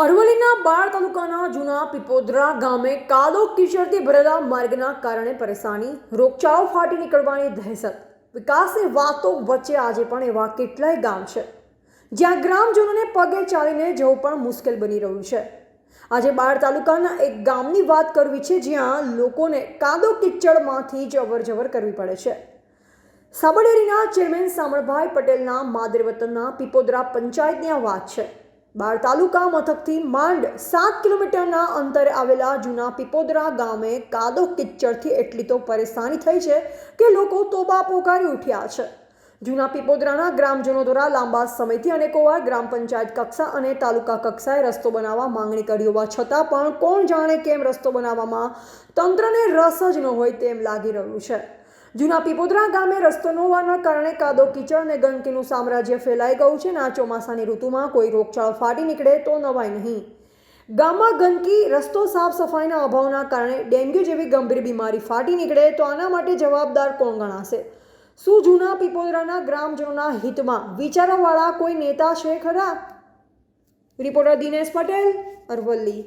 અરવલ્લીના બાળ તાલુકાના જૂના પીપોદરા ગામે કાદો કિચડથી ભરેલા માર્ગના કારણે પરેશાની, રોગચાળો ફાટી નીકળવાની દહેશત. વિકાસની વાતો વચ્ચે આજે પણ એવા કેટલાય ગામ છે, જ્યાં ગ્રામજનોને પગે ચાલીને જવું પણ મુશ્કેલ બની રહ્યું છે. આજે બાળ તાલુકાના એક ગામની વાત કરવી છે જ્યાં લોકોને કાદો કિચડમાંથી જ અવરજવર કરવી પડે છે. સાબરડેરીના ચેરમેન સામળભાઈ પટેલના માદર વતનના પીપોદરા પંચાયતની આ વાત છે. બાળ તાલુકા મથકથી માંડ સાત કિલોમીટરના અંતરે આવેલા જૂના પીપોદરા ગામે કાદો કિચ્ચડથી એટલી તો પરેશાની થઈ છે કે લોકો તોબા પોકારી ઉઠ્યા છે. જૂના પીપોદરાના ગ્રામજનો દ્વારા લાંબા સમયથી અનેકોવાર ગ્રામ પંચાયત કક્ષા અને તાલુકા કક્ષાએ રસ્તો બનાવવા માંગણી કરી હોવા છતાં પણ કોણ જાણે કેમ રસ્તો બનાવવામાં તંત્રને રસ જ ન હોય તેમ લાગી રહ્યું છે. જૂના પીપોદરા ગામે રસ્તો ન હોવાના કારણે કાદો, કીચડ અને ગંદકીનું સામ્રાજ્ય ફેલાઈ ગયું છે અને આ ચોમાસાની ઋતુમાં કોઈ રોગચાળો ફાટી નીકળે તો નવાય નહીં. ગામમાં ગંદકી, રસ્તો સાફ સફાઈના અભાવના કારણે ડેન્ગ્યુ જેવી ગંભીર બીમારી ફાટી નીકળે તો આના માટે જવાબદાર કોણ ગણાશે? શું જૂના પીપોદરાના ગ્રામજનોના હિતમાં વિચારોવાળા કોઈ નેતા છે ખરા? રિપોર્ટર દિનેશ પટેલ, અરવલ્લી.